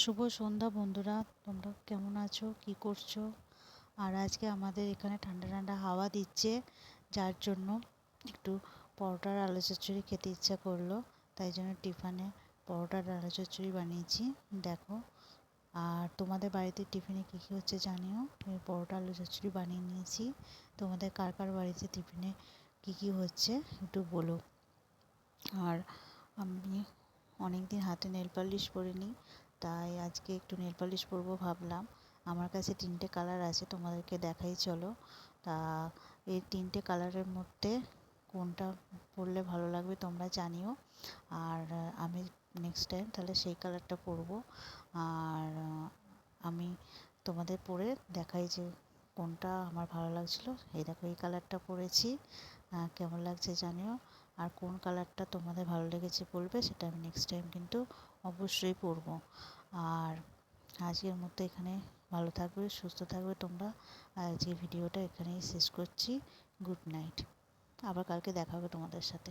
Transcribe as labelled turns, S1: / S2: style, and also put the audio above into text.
S1: শুভ সন্ধ্যা বন্ধুরা, তোমরা কেমন আছো? কি করছ? আর আজকে আমাদের এখানে ঠান্ডা ঠান্ডা হাওয়া দিচ্ছে, যার জন্য একটু পরোটার আলু চচ্চড়ি খেতে ইচ্ছা করল। তাই জন্য টিফানে পরোটার আলু চচ্চড়ি বানিয়েছি, দেখো। আর তোমাদের বাড়িতে টিফিনে কী কী হচ্ছে জানিও? আমি পরোটা আলু চচ্চড়ি বানিয়ে নিয়েছি। তোমাদের কার কার বাড়িতে টিফিনে কী কী হচ্ছে একটু বলো। আর আমি অনেক দিন হাতে নেল পালিশ পরিনি তাই আজকে একটু নেল পালিশ পরবো ভাবলাম। আমার কাছে তিনটে কালার আছে, তোমাদেরকে দেখাই চলো। তা এই তিনটে কালারের মধ্যে কোনটা পরলে ভালো লাগবে তোমরা জানিও। আর আমি নেক্সট টাইম তাহলে সেই কালারটা পরবো। আর আমি তোমাদের পরে দেখাই যে কোনটা আমার ভালো লাগছিল। এই দেখো, এই কালারটা পরেছি। কেমন লাগছে জানিও। আর কোন কালারটা তোমাদের ভালো লেগেছে বলবে সেটা আমি নেক্সট টাইম কিন্তু অবশ্যই পরব। আর আজকের মতো এখানে ভালো থাকবে, সুস্থ থাকবে তোমরা। আজকে ভিডিওটা এখানেই শেষ করছি। গুড নাইট আবার কালকে দেখা হবে তোমাদের সাথে।